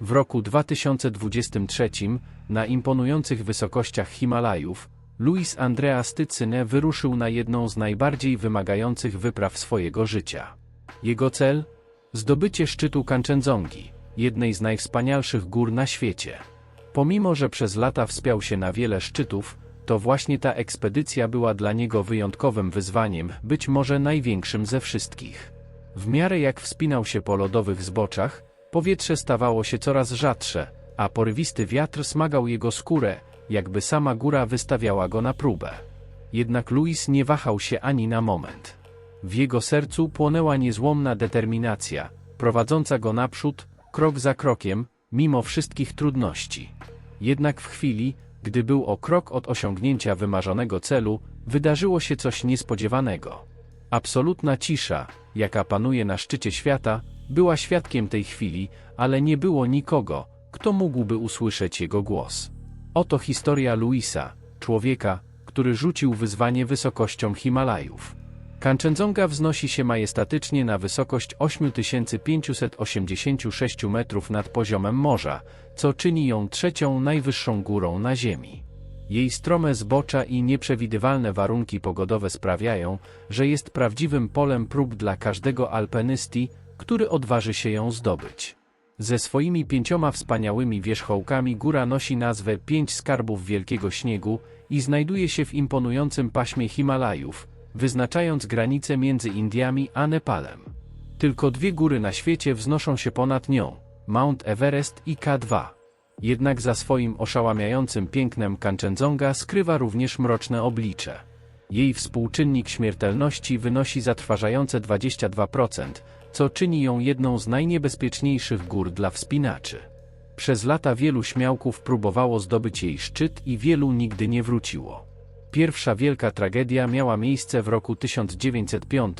W roku 2023, na imponujących wysokościach Himalajów, Luis Andrea Stycyne wyruszył na jedną z najbardziej wymagających wypraw swojego życia. Jego cel? Zdobycie szczytu Kanchenjungi, jednej z najwspanialszych gór na świecie. Pomimo, że przez lata wspiął się na wiele szczytów, to właśnie ta ekspedycja była dla niego wyjątkowym wyzwaniem, być może największym ze wszystkich. W miarę jak wspinał się po lodowych zboczach, powietrze stawało się coraz rzadsze, a porywisty wiatr smagał jego skórę, jakby sama góra wystawiała go na próbę. Jednak Louis nie wahał się ani na moment. W jego sercu płonęła niezłomna determinacja, prowadząca go naprzód, krok za krokiem, mimo wszystkich trudności. Jednak w chwili, gdy był o krok od osiągnięcia wymarzonego celu, wydarzyło się coś niespodziewanego. Absolutna cisza, jaka panuje na szczycie świata, była świadkiem tej chwili, ale nie było nikogo, kto mógłby usłyszeć jego głos. Oto historia Luisa, człowieka, który rzucił wyzwanie wysokością Himalajów. Kanchenjunga wznosi się majestatycznie na wysokość 8586 metrów nad poziomem morza, co czyni ją trzecią najwyższą górą na Ziemi. Jej strome zbocza i nieprzewidywalne warunki pogodowe sprawiają, że jest prawdziwym polem prób dla każdego alpinysty, który odważy się ją zdobyć. Ze swoimi pięcioma wspaniałymi wierzchołkami góra nosi nazwę Pięć Skarbów Wielkiego Śniegu i znajduje się w imponującym paśmie Himalajów, wyznaczając granicę między Indiami a Nepalem. Tylko dwie góry na świecie wznoszą się ponad nią, Mount Everest i K2. Jednak za swoim oszałamiającym pięknem Kanchenjunga skrywa również mroczne oblicze. Jej współczynnik śmiertelności wynosi zatrważające 22%, co czyni ją jedną z najniebezpieczniejszych gór dla wspinaczy. Przez lata wielu śmiałków próbowało zdobyć jej szczyt i wielu nigdy nie wróciło. Pierwsza wielka tragedia miała miejsce w roku 1905,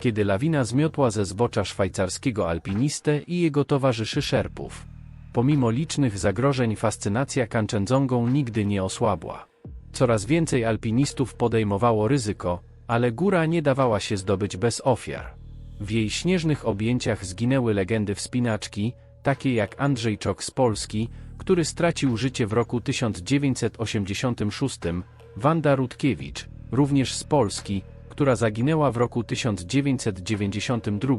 kiedy lawina zmiotła ze zbocza szwajcarskiego alpinistę i jego towarzyszy szerpów. Pomimo licznych zagrożeń fascynacja Kanchenjungą nigdy nie osłabła. Coraz więcej alpinistów podejmowało ryzyko, ale góra nie dawała się zdobyć bez ofiar. W jej śnieżnych objęciach zginęły legendy wspinaczki, takie jak Andrzej Czok z Polski, który stracił życie w roku 1986, Wanda Rutkiewicz, również z Polski, która zaginęła w roku 1992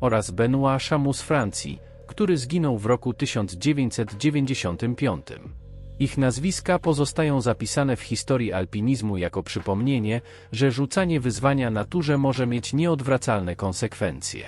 oraz Benoit Chamus z Francji, który zginął w roku 1995. Ich nazwiska pozostają zapisane w historii alpinizmu jako przypomnienie, że rzucanie wyzwania naturze może mieć nieodwracalne konsekwencje.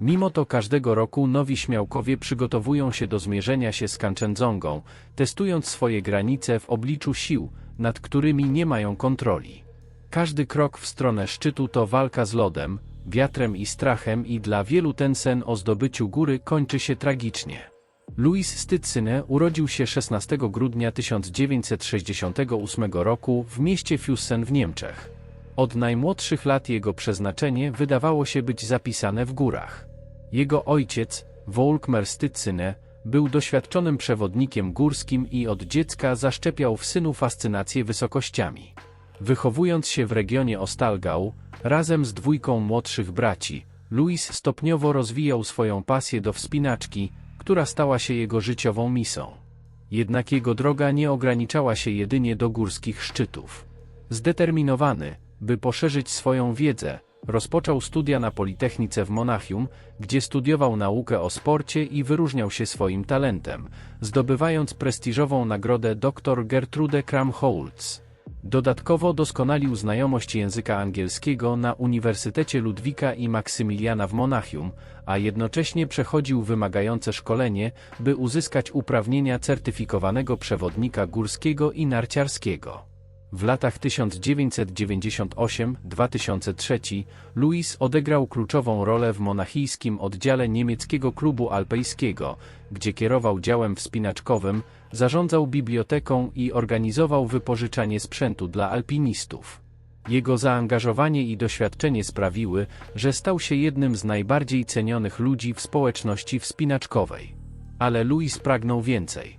Mimo to każdego roku nowi śmiałkowie przygotowują się do zmierzenia się z Kanchenjungą, testując swoje granice w obliczu sił, nad którymi nie mają kontroli. Każdy krok w stronę szczytu to walka z lodem, wiatrem i strachem i dla wielu ten sen o zdobyciu góry kończy się tragicznie. Louis Stycyne urodził się 16 grudnia 1968 roku w mieście Füssen w Niemczech. Od najmłodszych lat jego przeznaczenie wydawało się być zapisane w górach. Jego ojciec, Volkmar Stycyne, był doświadczonym przewodnikiem górskim i od dziecka zaszczepiał w synu fascynację wysokościami. Wychowując się w regionie Ostalgau, razem z dwójką młodszych braci, Louis stopniowo rozwijał swoją pasję do wspinaczki, która stała się jego życiową misą. Jednak jego droga nie ograniczała się jedynie do górskich szczytów. Zdeterminowany, by poszerzyć swoją wiedzę, rozpoczął studia na Politechnice w Monachium, gdzie studiował naukę o sporcie i wyróżniał się swoim talentem, zdobywając prestiżową nagrodę dr Gertrude Kram-Holtz. Dodatkowo doskonalił znajomość języka angielskiego na Uniwersytecie Ludwika i Maksymiliana w Monachium, a jednocześnie przechodził wymagające szkolenie, by uzyskać uprawnienia certyfikowanego przewodnika górskiego i narciarskiego. W latach 1998-2003 Louis odegrał kluczową rolę w monachijskim oddziale niemieckiego klubu alpejskiego, gdzie kierował działem wspinaczkowym, zarządzał biblioteką i organizował wypożyczanie sprzętu dla alpinistów. Jego zaangażowanie i doświadczenie sprawiły, że stał się jednym z najbardziej cenionych ludzi w społeczności wspinaczkowej. Ale Louis pragnął więcej.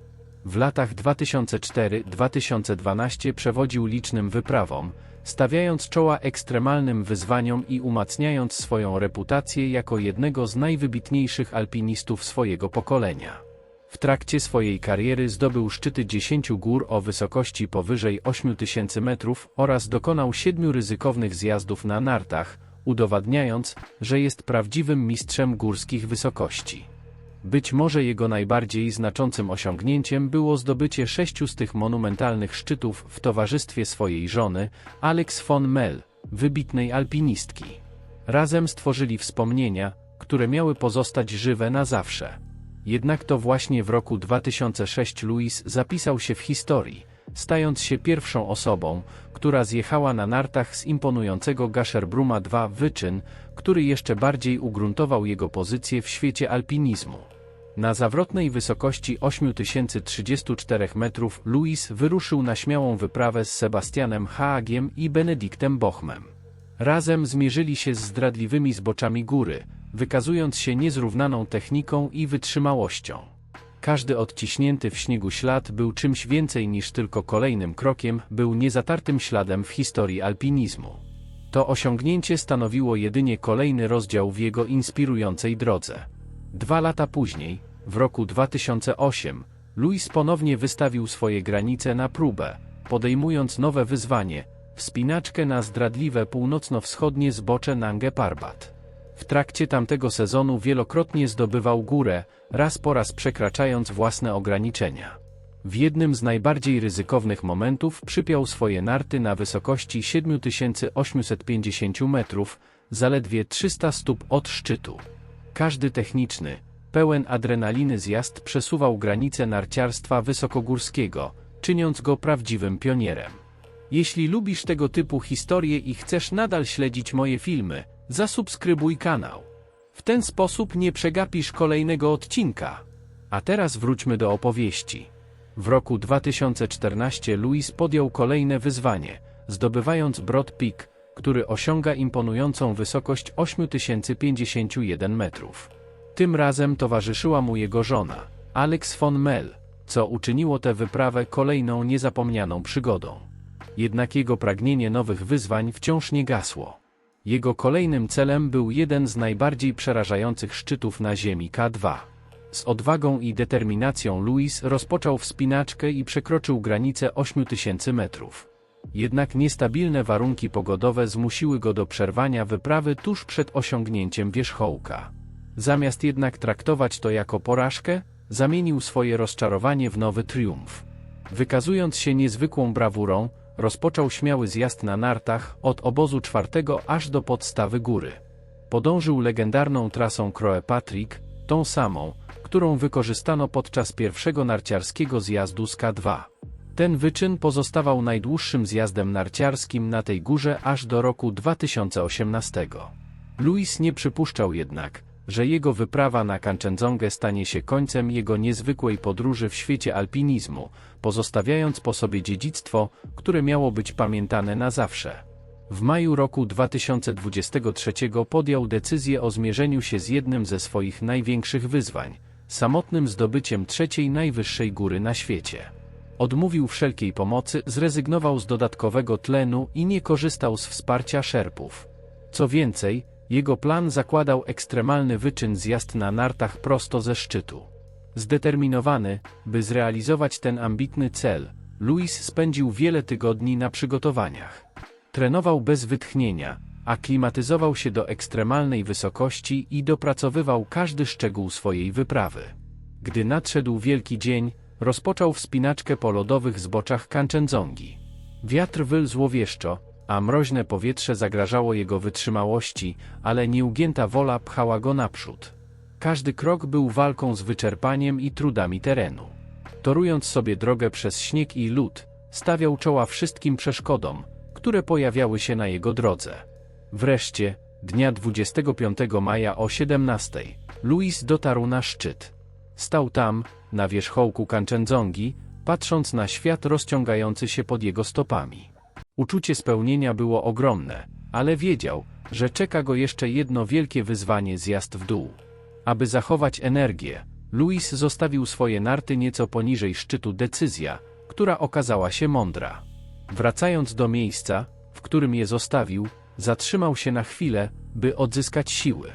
W latach 2004-2012 przewodził licznym wyprawom, stawiając czoła ekstremalnym wyzwaniom i umacniając swoją reputację jako jednego z najwybitniejszych alpinistów swojego pokolenia. W trakcie swojej kariery zdobył szczyty 10 gór o wysokości powyżej 8000 metrów oraz dokonał siedmiu ryzykownych zjazdów na nartach, udowadniając, że jest prawdziwym mistrzem górskich wysokości. Być może jego najbardziej znaczącym osiągnięciem było zdobycie sześciu z tych monumentalnych szczytów w towarzystwie swojej żony, Alex von Mel, wybitnej alpinistki. Razem stworzyli wspomnienia, które miały pozostać żywe na zawsze. Jednak to właśnie w roku 2006 Louis zapisał się w historii, stając się pierwszą osobą, która zjechała na nartach z imponującego Gasherbruma 2 wyczyn, który jeszcze bardziej ugruntował jego pozycję w świecie alpinizmu. Na zawrotnej wysokości 8034 metrów Louis wyruszył na śmiałą wyprawę z Sebastianem Haagiem i Benediktem Bochmem. Razem zmierzyli się z zdradliwymi zboczami góry, wykazując się niezrównaną techniką i wytrzymałością. Każdy odciśnięty w śniegu ślad był czymś więcej niż tylko kolejnym krokiem, był niezatartym śladem w historii alpinizmu. To osiągnięcie stanowiło jedynie kolejny rozdział w jego inspirującej drodze. Dwa lata później, w roku 2008, Louis ponownie wystawił swoje granice na próbę, podejmując nowe wyzwanie wspinaczkę na zdradliwe północno-wschodnie zbocze Nangę Parbat. W trakcie tamtego sezonu wielokrotnie zdobywał górę, raz po raz przekraczając własne ograniczenia. W jednym z najbardziej ryzykownych momentów przypiął swoje narty na wysokości 7850 metrów, zaledwie 300 stóp od szczytu. Każdy techniczny, pełen adrenaliny zjazd przesuwał granice narciarstwa wysokogórskiego, czyniąc go prawdziwym pionierem. Jeśli lubisz tego typu historie i chcesz nadal śledzić moje filmy, zasubskrybuj kanał. W ten sposób nie przegapisz kolejnego odcinka. A teraz wróćmy do opowieści. W roku 2014 Louis podjął kolejne wyzwanie, zdobywając Broad Peak, który osiąga imponującą wysokość 8051 metrów. Tym razem towarzyszyła mu jego żona, Alex von Mel, co uczyniło tę wyprawę kolejną niezapomnianą przygodą. Jednak jego pragnienie nowych wyzwań wciąż nie gasło. Jego kolejnym celem był jeden z najbardziej przerażających szczytów na Ziemi K2. Z odwagą i determinacją Louis rozpoczął wspinaczkę i przekroczył granicę 8000 metrów. Jednak niestabilne warunki pogodowe zmusiły go do przerwania wyprawy tuż przed osiągnięciem wierzchołka. Zamiast jednak traktować to jako porażkę, zamienił swoje rozczarowanie w nowy triumf. Wykazując się niezwykłą brawurą, rozpoczął śmiały zjazd na nartach od obozu czwartego aż do podstawy góry. Podążył legendarną trasą Croe Patrick, tą samą, którą wykorzystano podczas pierwszego narciarskiego zjazdu z K2. Ten wyczyn pozostawał najdłuższym zjazdem narciarskim na tej górze aż do roku 2018. Louis nie przypuszczał jednak, że jego wyprawa na Kanchenjongę stanie się końcem jego niezwykłej podróży w świecie alpinizmu, pozostawiając po sobie dziedzictwo, które miało być pamiętane na zawsze. W maju roku 2023 podjął decyzję o zmierzeniu się z jednym ze swoich największych wyzwań samotnym zdobyciem trzeciej najwyższej góry na świecie. Odmówił wszelkiej pomocy, zrezygnował z dodatkowego tlenu i nie korzystał z wsparcia szerpów. Co więcej, jego plan zakładał ekstremalny wyczyn zjazd na nartach prosto ze szczytu. Zdeterminowany, by zrealizować ten ambitny cel, Louis spędził wiele tygodni na przygotowaniach. Trenował bez wytchnienia, aklimatyzował się do ekstremalnej wysokości i dopracowywał każdy szczegół swojej wyprawy. Gdy nadszedł wielki dzień, rozpoczął wspinaczkę po lodowych zboczach Kanchenjongi. Wiatr złowieszczo, a mroźne powietrze zagrażało jego wytrzymałości, ale nieugięta wola pchała go naprzód. Każdy krok był walką z wyczerpaniem i trudami terenu. Torując sobie drogę przez śnieg i lód, stawiał czoła wszystkim przeszkodom, które pojawiały się na jego drodze. Wreszcie, dnia 25 maja o 17, Louis dotarł na szczyt. Stał tam, na wierzchołku Kanchenjongi, patrząc na świat rozciągający się pod jego stopami. Uczucie spełnienia było ogromne, ale wiedział, że czeka go jeszcze jedno wielkie wyzwanie zjazd w dół. Aby zachować energię, Louis zostawił swoje narty nieco poniżej szczytu decyzja, która okazała się mądra. Wracając do miejsca, w którym je zostawił, zatrzymał się na chwilę, by odzyskać siły.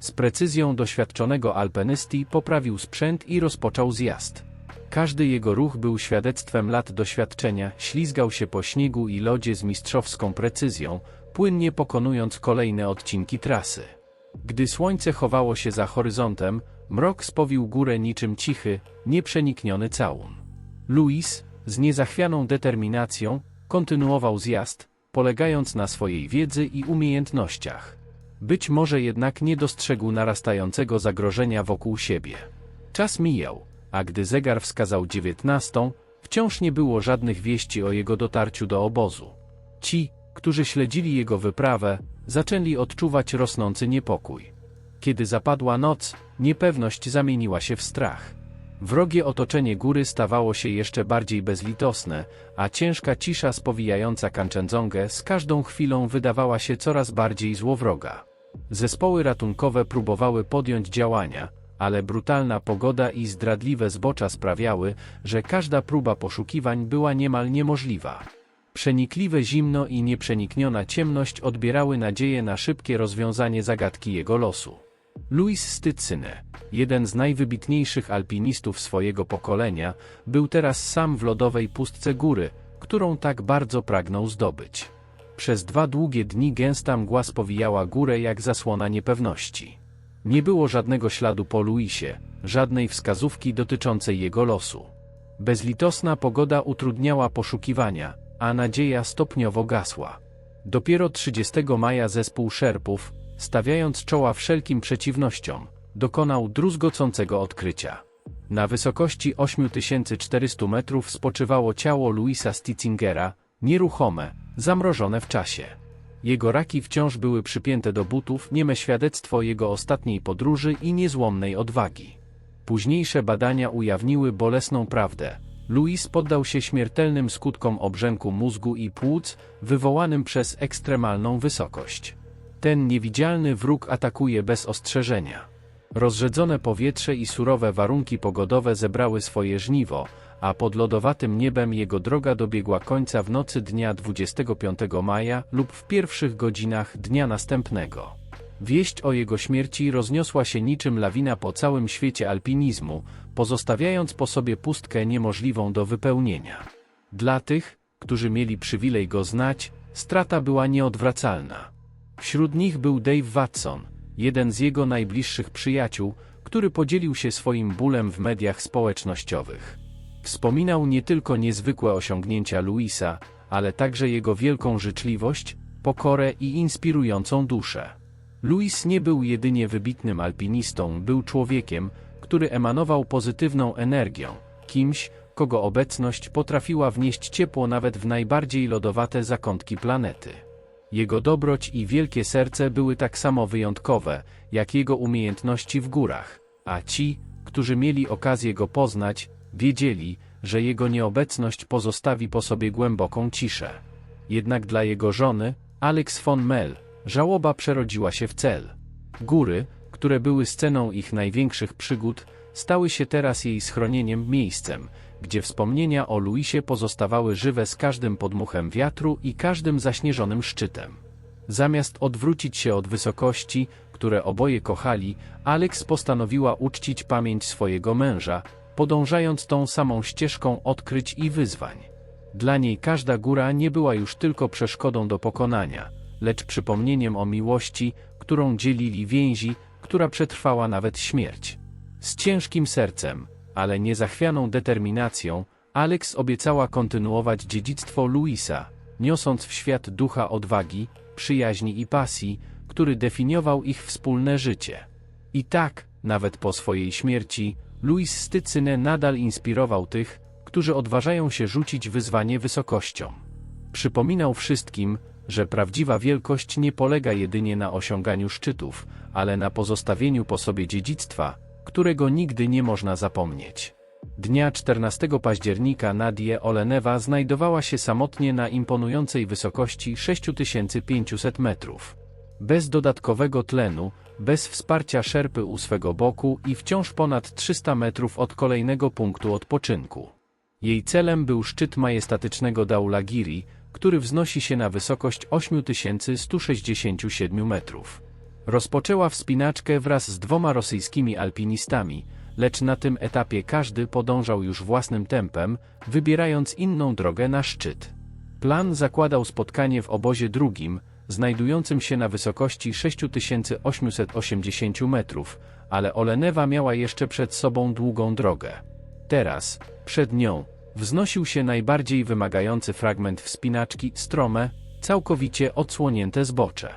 Z precyzją doświadczonego alpinysty poprawił sprzęt i rozpoczął zjazd. Każdy jego ruch był świadectwem lat doświadczenia, ślizgał się po śniegu i lodzie z mistrzowską precyzją, płynnie pokonując kolejne odcinki trasy. Gdy słońce chowało się za horyzontem, mrok spowił górę niczym cichy, nieprzenikniony całun. Louis, z niezachwianą determinacją, kontynuował zjazd, polegając na swojej wiedzy i umiejętnościach. Być może jednak nie dostrzegł narastającego zagrożenia wokół siebie. Czas mijał, a gdy zegar wskazał dziewiętnastą, wciąż nie było żadnych wieści o jego dotarciu do obozu. Ci, którzy śledzili jego wyprawę, zaczęli odczuwać rosnący niepokój. Kiedy zapadła noc, niepewność zamieniła się w strach. Wrogie otoczenie góry stawało się jeszcze bardziej bezlitosne, a ciężka cisza spowijająca Kanczędzongę z każdą chwilą wydawała się coraz bardziej złowroga. Zespoły ratunkowe próbowały podjąć działania, ale brutalna pogoda i zdradliwe zbocza sprawiały, że każda próba poszukiwań była niemal niemożliwa. Przenikliwe zimno i nieprzenikniona ciemność odbierały nadzieję na szybkie rozwiązanie zagadki jego losu. Louis Stycyne, jeden z najwybitniejszych alpinistów swojego pokolenia, był teraz sam w lodowej pustce góry, którą tak bardzo pragnął zdobyć. Przez dwa długie dni gęsta mgła spowijała górę jak zasłona niepewności. Nie było żadnego śladu po Louisie, żadnej wskazówki dotyczącej jego losu. Bezlitosna pogoda utrudniała poszukiwania, a nadzieja stopniowo gasła. Dopiero 30 maja zespół szerpów, stawiając czoła wszelkim przeciwnościom, dokonał druzgocącego odkrycia. Na wysokości 8400 metrów spoczywało ciało Louisa Stitzingera, nieruchome, zamrożone w czasie. Jego raki wciąż były przypięte do butów, nieme świadectwo jego ostatniej podróży i niezłomnej odwagi. Późniejsze badania ujawniły bolesną prawdę. Louis poddał się śmiertelnym skutkom obrzęku mózgu i płuc, wywołanym przez ekstremalną wysokość. Ten niewidzialny wróg atakuje bez ostrzeżenia. Rozrzedzone powietrze i surowe warunki pogodowe zebrały swoje żniwo, a pod lodowatym niebem jego droga dobiegła końca w nocy dnia 25 maja lub w pierwszych godzinach dnia następnego. Wieść o jego śmierci rozniosła się niczym lawina po całym świecie alpinizmu, pozostawiając po sobie pustkę niemożliwą do wypełnienia. Dla tych, którzy mieli przywilej go znać, strata była nieodwracalna. Wśród nich był Dave Watson, jeden z jego najbliższych przyjaciół, który podzielił się swoim bólem w mediach społecznościowych. Wspominał nie tylko niezwykłe osiągnięcia Louisa, ale także jego wielką życzliwość, pokorę i inspirującą duszę. Louis nie był jedynie wybitnym alpinistą, był człowiekiem, który emanował pozytywną energią, kimś, kogo obecność potrafiła wnieść ciepło nawet w najbardziej lodowate zakątki planety. Jego dobroć i wielkie serce były tak samo wyjątkowe, jak jego umiejętności w górach, a ci, którzy mieli okazję go poznać, wiedzieli, że jego nieobecność pozostawi po sobie głęboką ciszę. Jednak dla jego żony, Alex von Mel, żałoba przerodziła się w cel. Góry, które były sceną ich największych przygód, stały się teraz jej schronieniem miejscem, gdzie wspomnienia o Luisie pozostawały żywe z każdym podmuchem wiatru i każdym zaśnieżonym szczytem. Zamiast odwrócić się od wysokości, które oboje kochali, Alex postanowiła uczcić pamięć swojego męża, podążając tą samą ścieżką odkryć i wyzwań. Dla niej każda góra nie była już tylko przeszkodą do pokonania, lecz przypomnieniem o miłości, którą dzielili więzi, która przetrwała nawet śmierć. Z ciężkim sercem, ale niezachwianą determinacją, Alex obiecała kontynuować dziedzictwo Louisa, niosąc w świat ducha odwagi, przyjaźni i pasji, który definiował ich wspólne życie. I tak, nawet po swojej śmierci, Louis Stycyne nadal inspirował tych, którzy odważają się rzucić wyzwanie wysokością. Przypominał wszystkim, że prawdziwa wielkość nie polega jedynie na osiąganiu szczytów, ale na pozostawieniu po sobie dziedzictwa, którego nigdy nie można zapomnieć. Dnia 14 października Nadie Olenewa znajdowała się samotnie na imponującej wysokości 6500 metrów. Bez dodatkowego tlenu, bez wsparcia szerpy u swego boku i wciąż ponad 300 metrów od kolejnego punktu odpoczynku. Jej celem był szczyt majestatycznego Daulagiri, który wznosi się na wysokość 8167 metrów. Rozpoczęła wspinaczkę wraz z dwoma rosyjskimi alpinistami, lecz na tym etapie każdy podążał już własnym tempem, wybierając inną drogę na szczyt. Plan zakładał spotkanie w obozie drugim, znajdującym się na wysokości 6880 metrów, ale Olenewa miała jeszcze przed sobą długą drogę. Teraz, przed nią, wznosił się najbardziej wymagający fragment wspinaczki, strome, całkowicie odsłonięte zbocze.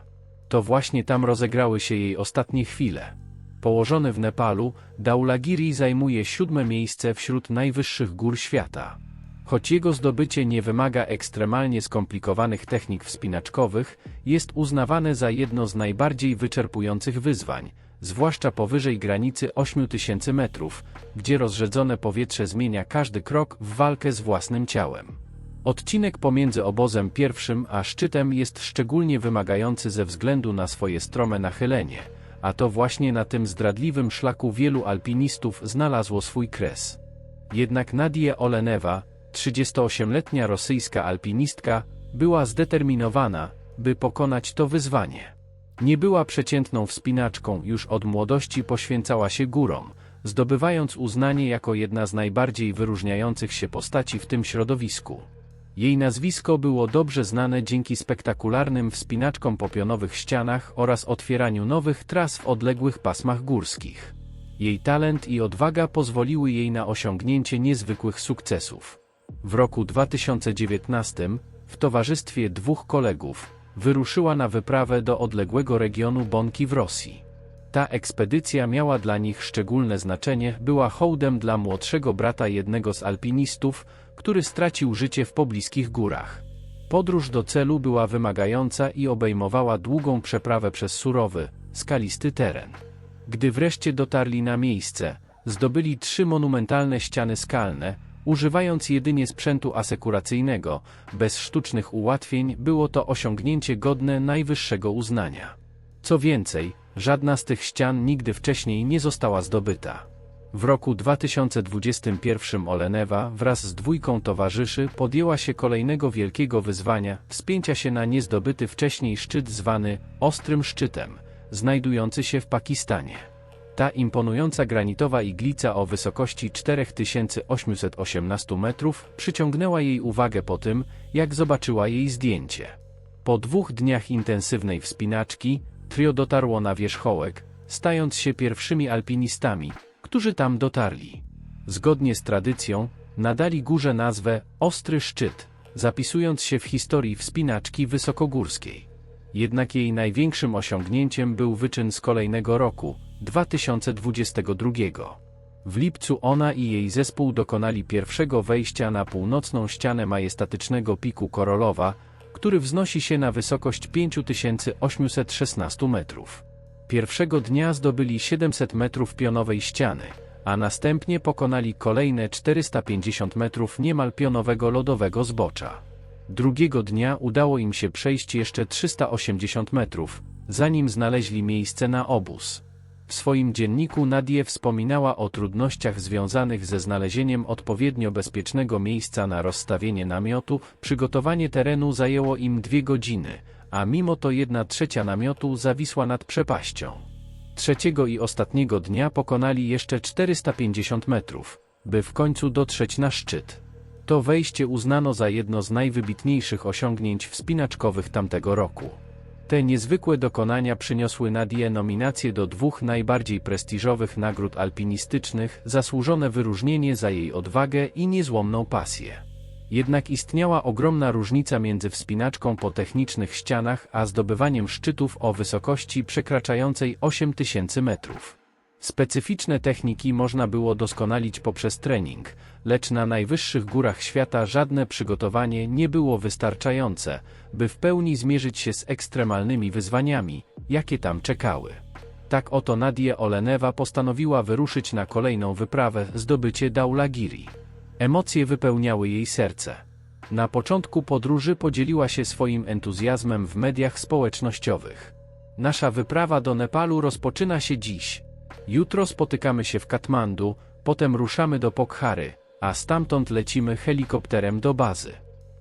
To właśnie tam rozegrały się jej ostatnie chwile. Położony w Nepalu, Daulagiri zajmuje siódme miejsce wśród najwyższych gór świata. Choć jego zdobycie nie wymaga ekstremalnie skomplikowanych technik wspinaczkowych, jest uznawane za jedno z najbardziej wyczerpujących wyzwań, zwłaszcza powyżej granicy 8000 metrów, gdzie rozrzedzone powietrze zmienia każdy krok w walkę z własnym ciałem. Odcinek pomiędzy obozem pierwszym a szczytem jest szczególnie wymagający ze względu na swoje strome nachylenie, a to właśnie na tym zdradliwym szlaku wielu alpinistów znalazło swój kres. Jednak Nadia Olenewa, 38-letnia rosyjska alpinistka, była zdeterminowana, by pokonać to wyzwanie. Nie była przeciętną wspinaczką, już od młodości poświęcała się górom, zdobywając uznanie jako jedna z najbardziej wyróżniających się postaci w tym środowisku. Jej nazwisko było dobrze znane dzięki spektakularnym wspinaczkom po pionowych ścianach oraz otwieraniu nowych tras w odległych pasmach górskich. Jej talent i odwaga pozwoliły jej na osiągnięcie niezwykłych sukcesów. W roku 2019, w towarzystwie dwóch kolegów, wyruszyła na wyprawę do odległego regionu Bonki w Rosji. Ta ekspedycja miała dla nich szczególne znaczenie, była hołdem dla młodszego brata jednego z alpinistów, który stracił życie w pobliskich górach. Podróż do celu była wymagająca i obejmowała długą przeprawę przez surowy, skalisty teren. Gdy wreszcie dotarli na miejsce, zdobyli trzy monumentalne ściany skalne, używając jedynie sprzętu asekuracyjnego, bez sztucznych ułatwień, było to osiągnięcie godne najwyższego uznania. Co więcej, żadna z tych ścian nigdy wcześniej nie została zdobyta. W roku 2021 Olenewa wraz z dwójką towarzyszy podjęła się kolejnego wielkiego wyzwania, wspięcia się na niezdobyty wcześniej szczyt zwany Ostrym Szczytem, znajdujący się w Pakistanie. Ta imponująca granitowa iglica o wysokości 4818 metrów przyciągnęła jej uwagę po tym, jak zobaczyła jej zdjęcie. Po dwóch dniach intensywnej wspinaczki, trio dotarło na wierzchołek, stając się pierwszymi alpinistami, którzy tam dotarli. Zgodnie z tradycją, nadali górze nazwę Ostry Szczyt, zapisując się w historii wspinaczki wysokogórskiej. Jednak jej największym osiągnięciem był wyczyn z kolejnego roku, 2022. W lipcu ona i jej zespół dokonali pierwszego wejścia na północną ścianę majestatycznego piku Korolowa, który wznosi się na wysokość 5816 metrów. Pierwszego dnia zdobyli 700 metrów pionowej ściany, a następnie pokonali kolejne 450 metrów niemal pionowego lodowego zbocza. Drugiego dnia udało im się przejść jeszcze 380 metrów, zanim znaleźli miejsce na obóz. W swoim dzienniku Nadie wspominała o trudnościach związanych ze znalezieniem odpowiednio bezpiecznego miejsca na rozstawienie namiotu. Przygotowanie terenu zajęło im dwie godziny, a mimo to jedna trzecia namiotu zawisła nad przepaścią. Trzeciego i ostatniego dnia pokonali jeszcze 450 metrów, by w końcu dotrzeć na szczyt. To wejście uznano za jedno z najwybitniejszych osiągnięć wspinaczkowych tamtego roku. Te niezwykłe dokonania przyniosły Nadie nominację do dwóch najbardziej prestiżowych nagród alpinistycznych, zasłużone wyróżnienie za jej odwagę i niezłomną pasję. Jednak istniała ogromna różnica między wspinaczką po technicznych ścianach a zdobywaniem szczytów o wysokości przekraczającej 8000 metrów. Specyficzne techniki można było doskonalić poprzez trening, lecz na najwyższych górach świata żadne przygotowanie nie było wystarczające, by w pełni zmierzyć się z ekstremalnymi wyzwaniami, jakie tam czekały. Tak oto Nadia Olenewa postanowiła wyruszyć na kolejną wyprawę zdobycie Daulagiri. Emocje wypełniały jej serce. Na początku podróży podzieliła się swoim entuzjazmem w mediach społecznościowych. Nasza wyprawa do Nepalu rozpoczyna się dziś. Jutro spotykamy się w Katmandu, potem ruszamy do Pokhary, a stamtąd lecimy helikopterem do bazy.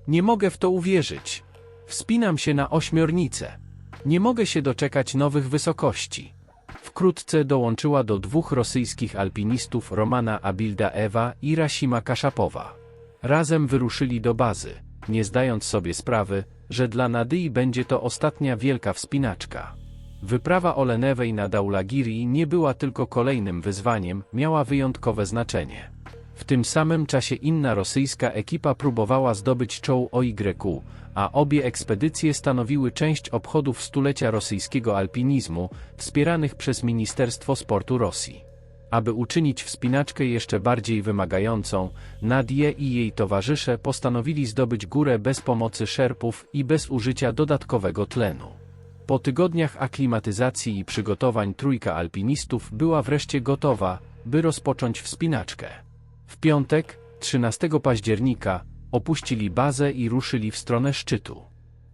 Nie mogę w to uwierzyć. Wspinam się na ośmiornicę. Nie mogę się doczekać nowych wysokości. Wkrótce dołączyła do dwóch rosyjskich alpinistów Romana Abildaewa i Rasima Kaszapowa. Razem wyruszyli do bazy, nie zdając sobie sprawy, że dla Nadyi będzie to ostatnia wielka wspinaczka. Wyprawa Olenewej na Daulagiri nie była tylko kolejnym wyzwaniem, miała wyjątkowe znaczenie. W tym samym czasie inna rosyjska ekipa próbowała zdobyć czoł OYQ, a obie ekspedycje stanowiły część obchodów stulecia rosyjskiego alpinizmu, wspieranych przez Ministerstwo Sportu Rosji. Aby uczynić wspinaczkę jeszcze bardziej wymagającą, Nadie i jej towarzysze postanowili zdobyć górę bez pomocy szerpów i bez użycia dodatkowego tlenu. Po tygodniach aklimatyzacji i przygotowań trójka alpinistów była wreszcie gotowa, by rozpocząć wspinaczkę. W piątek, 13 października, opuścili bazę i ruszyli w stronę szczytu.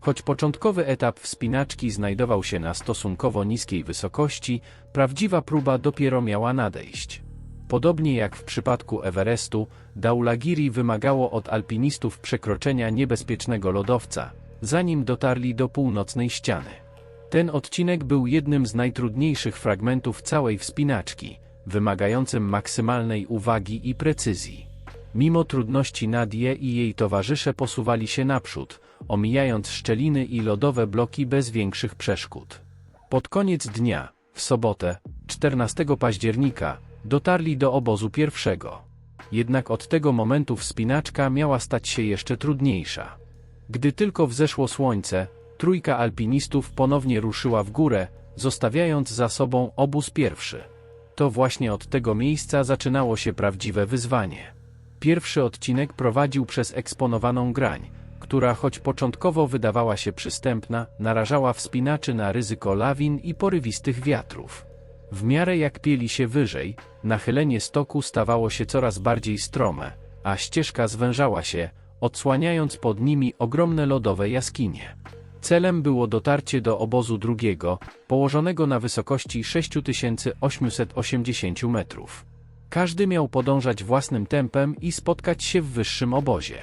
Choć początkowy etap wspinaczki znajdował się na stosunkowo niskiej wysokości, prawdziwa próba dopiero miała nadejść. Podobnie jak w przypadku Everestu, Daulagiri wymagało od alpinistów przekroczenia niebezpiecznego lodowca, zanim dotarli do północnej ściany. Ten odcinek był jednym z najtrudniejszych fragmentów całej wspinaczki, wymagającym maksymalnej uwagi i precyzji. Mimo trudności Nadie i jej towarzysze posuwali się naprzód, omijając szczeliny i lodowe bloki bez większych przeszkód. Pod koniec dnia, w sobotę, 14 października, dotarli do obozu pierwszego. Jednak od tego momentu wspinaczka miała stać się jeszcze trudniejsza. Gdy tylko wzeszło słońce, trójka alpinistów ponownie ruszyła w górę, zostawiając za sobą obóz pierwszy. To właśnie od tego miejsca zaczynało się prawdziwe wyzwanie. Pierwszy odcinek prowadził przez eksponowaną grań, która choć początkowo wydawała się przystępna, narażała wspinaczy na ryzyko lawin i porywistych wiatrów. W miarę jak pieli się wyżej, nachylenie stoku stawało się coraz bardziej strome, a ścieżka zwężała się, odsłaniając pod nimi ogromne lodowe jaskinie. Celem było dotarcie do obozu drugiego, położonego na wysokości 6880 metrów. Każdy miał podążać własnym tempem i spotkać się w wyższym obozie.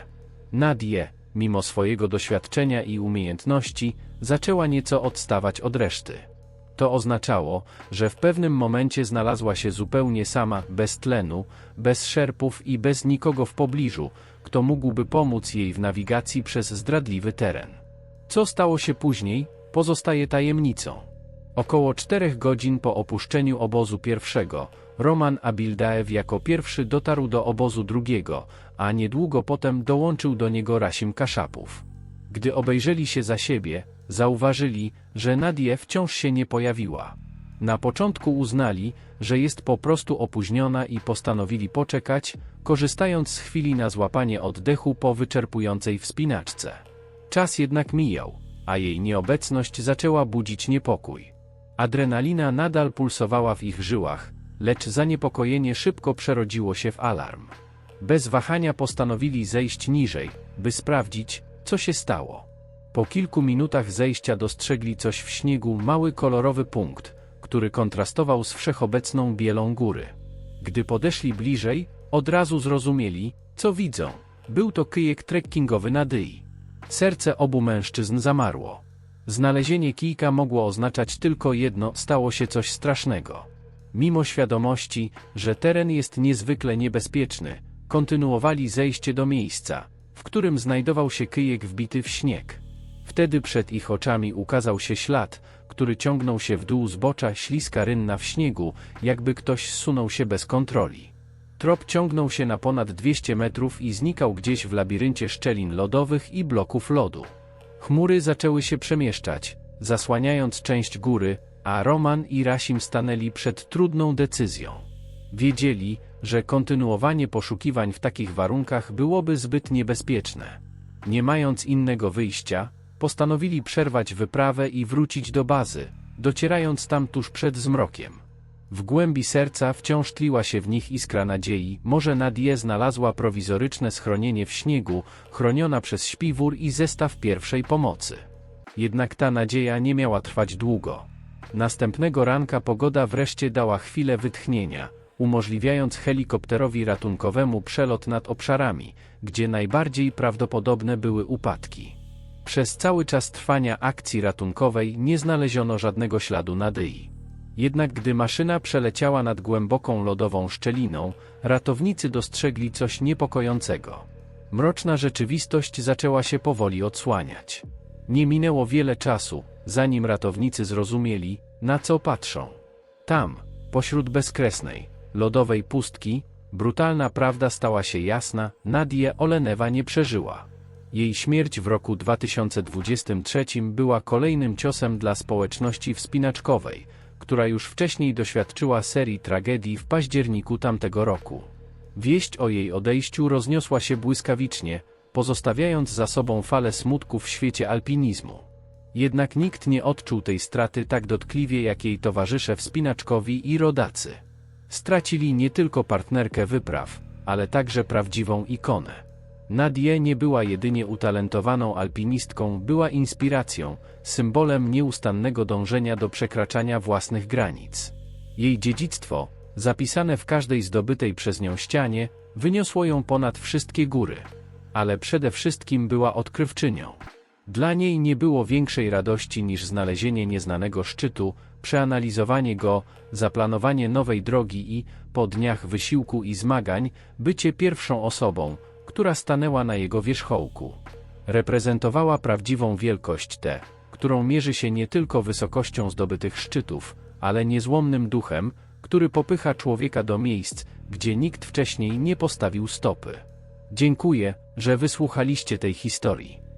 Nadie, mimo swojego doświadczenia i umiejętności, zaczęła nieco odstawać od reszty. To oznaczało, że w pewnym momencie znalazła się zupełnie sama, bez tlenu, bez szerpów i bez nikogo w pobliżu, kto mógłby pomóc jej w nawigacji przez zdradliwy teren. Co stało się później, pozostaje tajemnicą. Około czterech godzin po opuszczeniu obozu pierwszego, Roman Abildaew jako pierwszy dotarł do obozu drugiego, a niedługo potem dołączył do niego Rasim Kaszapów. Gdy obejrzeli się za siebie, zauważyli, że Nadie wciąż się nie pojawiła. Na początku uznali, że jest po prostu opóźniona i postanowili poczekać, korzystając z chwili na złapanie oddechu po wyczerpującej wspinaczce. Czas jednak mijał, a jej nieobecność zaczęła budzić niepokój. Adrenalina nadal pulsowała w ich żyłach, lecz zaniepokojenie szybko przerodziło się w alarm. Bez wahania postanowili zejść niżej, by sprawdzić, co się stało. Po kilku minutach zejścia dostrzegli coś w śniegu mały kolorowy punkt, który kontrastował z wszechobecną bielą góry. Gdy podeszli bliżej, od razu zrozumieli, co widzą. Był to kyjek trekkingowy Nadyi. Serce obu mężczyzn zamarło. Znalezienie kijka mogło oznaczać tylko jedno, stało się coś strasznego. Mimo świadomości, że teren jest niezwykle niebezpieczny, kontynuowali zejście do miejsca, w którym znajdował się kyjek wbity w śnieg. Wtedy przed ich oczami ukazał się ślad, który ciągnął się w dół zbocza śliska rynna w śniegu, jakby ktoś zsunął się bez kontroli. Trop ciągnął się na ponad 200 metrów i znikał gdzieś w labiryncie szczelin lodowych i bloków lodu. Chmury zaczęły się przemieszczać, zasłaniając część góry, a Roman i Rasim stanęli przed trudną decyzją. Wiedzieli, że kontynuowanie poszukiwań w takich warunkach byłoby zbyt niebezpieczne. Nie mając innego wyjścia, postanowili przerwać wyprawę i wrócić do bazy, docierając tam tuż przed zmrokiem. W głębi serca wciąż tliła się w nich iskra nadziei, może Nadie znalazła prowizoryczne schronienie w śniegu, chroniona przez śpiwór i zestaw pierwszej pomocy. Jednak ta nadzieja nie miała trwać długo. Następnego ranka pogoda wreszcie dała chwilę wytchnienia, umożliwiając helikopterowi ratunkowemu przelot nad obszarami, gdzie najbardziej prawdopodobne były upadki. Przez cały czas trwania akcji ratunkowej nie znaleziono żadnego śladu Nadyi. Jednak gdy maszyna przeleciała nad głęboką lodową szczeliną, ratownicy dostrzegli coś niepokojącego. Mroczna rzeczywistość zaczęła się powoli odsłaniać. Nie minęło wiele czasu, zanim ratownicy zrozumieli, na co patrzą. Tam, pośród bezkresnej, lodowej pustki, brutalna prawda stała się jasna, Nadje Olenewa nie przeżyła. Jej śmierć w roku 2023 była kolejnym ciosem dla społeczności wspinaczkowej, która już wcześniej doświadczyła serii tragedii w październiku tamtego roku. Wieść o jej odejściu rozniosła się błyskawicznie, pozostawiając za sobą falę smutku w świecie alpinizmu. Jednak nikt nie odczuł tej straty tak dotkliwie jak jej towarzysze wspinaczkowi i rodacy. Stracili nie tylko partnerkę wypraw, ale także prawdziwą ikonę. Nadie nie była jedynie utalentowaną alpinistką, była inspiracją, symbolem nieustannego dążenia do przekraczania własnych granic. Jej dziedzictwo, zapisane w każdej zdobytej przez nią ścianie, wyniosło ją ponad wszystkie góry. Ale przede wszystkim była odkrywczynią. Dla niej nie było większej radości niż znalezienie nieznanego szczytu, przeanalizowanie go, zaplanowanie nowej drogi i, po dniach wysiłku i zmagań, bycie pierwszą osobą, która stanęła na jego wierzchołku. Reprezentowała prawdziwą wielkość tę, którą mierzy się nie tylko wysokością zdobytych szczytów, ale niezłomnym duchem, który popycha człowieka do miejsc, gdzie nikt wcześniej nie postawił stopy. Dziękuję, że wysłuchaliście tej historii.